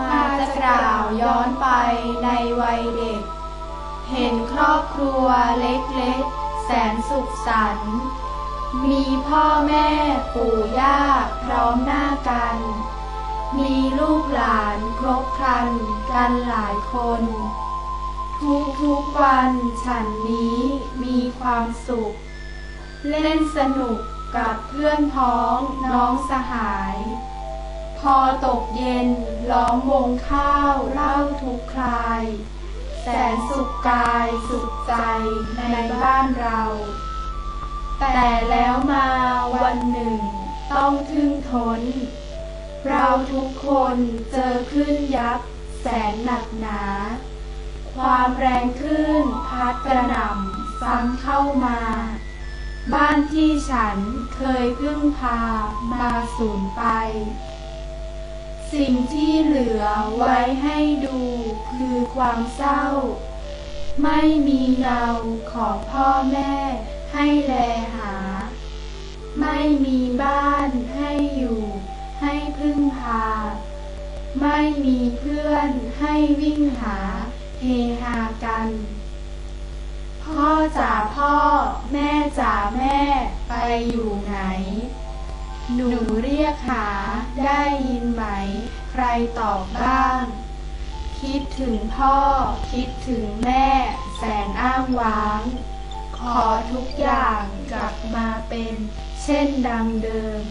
มาจะกล่าวย้อนไปในวัยเด็ก เห็นครอบครัวเล็กๆ แสนสุขสันต์ มีพ่อแม่ปู่ย่าพร้อมหน้ากัน มีลูกหลานครบครันกันหลายคน ทุกทุกๆวันฉันนี้มีความสุข เล่นสนุกกับเพื่อนพ้องน้องสหาย พอตกเย็นล้อมวงข้าวเล่าทุกคลาย แสนสุขกายสุขใจในบ้านเรา แต่แล้วมาวันหนึ่งต้องทึ่งทน เราทุกคนเจอคลื่นยักษ์แสนหนักหนา ความแรงคลื่นพัดกระหน่ำซ้ำเข้ามา บ้านที่ฉันเคยพึ่งพามาสูญไป สิ่งที่เหลือไว้ให้ดูคือความเศร้า ไม่มีเงาของพ่อแม่ให้แลหา ไม่มีบ้านให้อยู่ให้พึ่งพา ไม่มีเพื่อนให้วิ่งหาเฮฮากัน พ่อจ๋าพ่อแม่จ๋าแม่ไปอยู่ไหน หนูเรียกหาได้ยิน ใครตอบบ้าง คิดถึงพ่อ คิดถึงแม่ แสนอ้างว้าง ขอทุกอย่างกลับมาเป็น เช่นดังเดิม